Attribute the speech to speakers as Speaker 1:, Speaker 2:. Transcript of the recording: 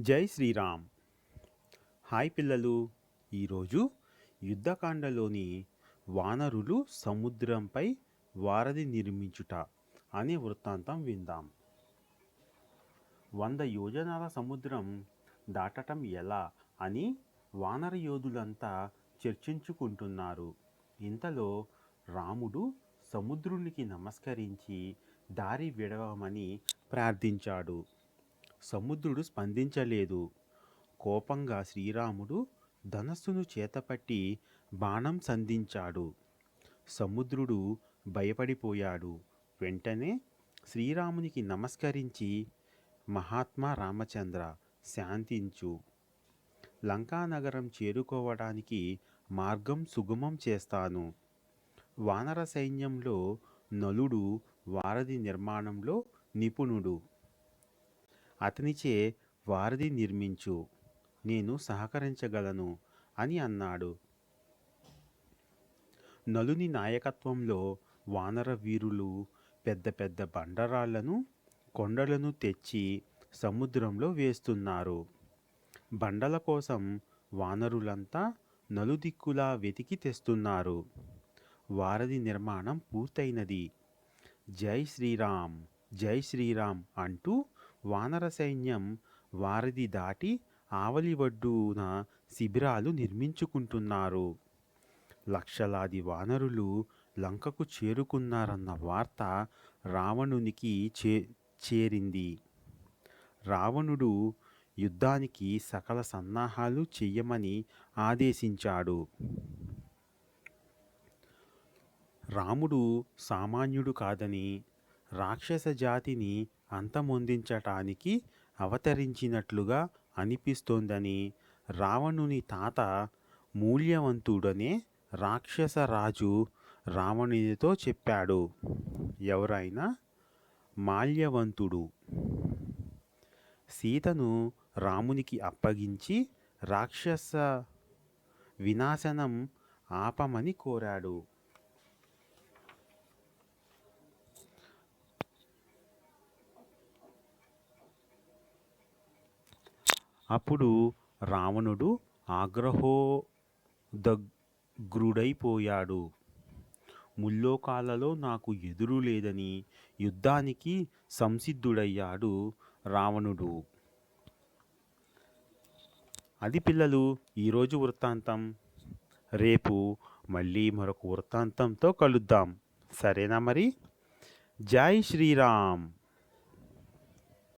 Speaker 1: జై శ్రీరామ్. హాయ్ పిల్లలు. ఈరోజు యుద్ధకాండలోని వానరులు సముద్రంపై వారధి నిర్మించుట అనే వృత్తాంతం విందాం. వంద యోజనాల సముద్రం దాటటం ఎలా అని వానర యోధులంతా చర్చించుకుంటున్నారు. ఇంతలో రాముడు సముద్రునికి నమస్కరించి దారి విడవమని ప్రార్థించాడు. సముద్రుడు స్పందించలేదు. కోపంగా శ్రీరాముడు ధనస్సును చేతపట్టి బాణం సంధించాడు. సముద్రుడు భయపడిపోయాడు. వెంటనే శ్రీరామునికి నమస్కరించి మహాత్మా రామచంద్ర శాంతించు. లంకానగరం చేరుకోవడానికి మార్గం సుగమం చేస్తాను. వానర సైన్యంలో నలుడు వారధి నిర్మాణంలో నిపుణుడు. అతనిచే వారధి నిర్మించు నేను సహకరించగలను అని అన్నాడు. నలుని నాయకత్వంలో వానర వీరులు పెద్ద పెద్ద బండరాళ్ళను కొండలను తెచ్చి సముద్రంలో వేస్తున్నారు. బండల కోసం వానరులంతా నలుదిక్కులా వెతికి తెస్తున్నారు. వారధి నిర్మాణం పూర్తయినది. జై శ్రీరామ్ జై శ్రీరామ్ అంటూ వానర సైన్యం వారిది దాటి ఆవలి ఒడ్డున శిబిరాలు నిర్మించుకుంటున్నారు. లక్షలాది వానరులు లంకకు చేరుకున్నారన్న వార్త రావణునికి చే చేరింది. రావణుడు యుద్ధానికి సకల సన్నాహాలు చెయ్యమని ఆదేశించాడు. రాముడు సామాన్యుడు కాదని రాక్షస జాతిని అంతమొందించటానికి అవతరించినట్లుగా అనిపిస్తోందని రావణుని తాత మూల్యవంతుడనే రాక్షస రాజు రావణునితో చెప్పాడు. ఎవరైనా మాల్యవంతుడు. సీతను రామునికి అప్పగించి రాక్షస వినాశనం ఆపమని కోరాడు. అప్పుడు రావణుడు ఆగ్రహోదగ్రుడైపోయాడు. ముల్లోకాలలో నాకు ఎదురు లేదని యుద్ధానికి సంసిద్ధుడయ్యాడు రావణుడు. అది పిల్లలు ఈరోజు వృత్తాంతం. రేపు మళ్ళీ మరొక వృత్తాంతంతో కలుద్దాం. సరేనా మరి? జై శ్రీరామ్.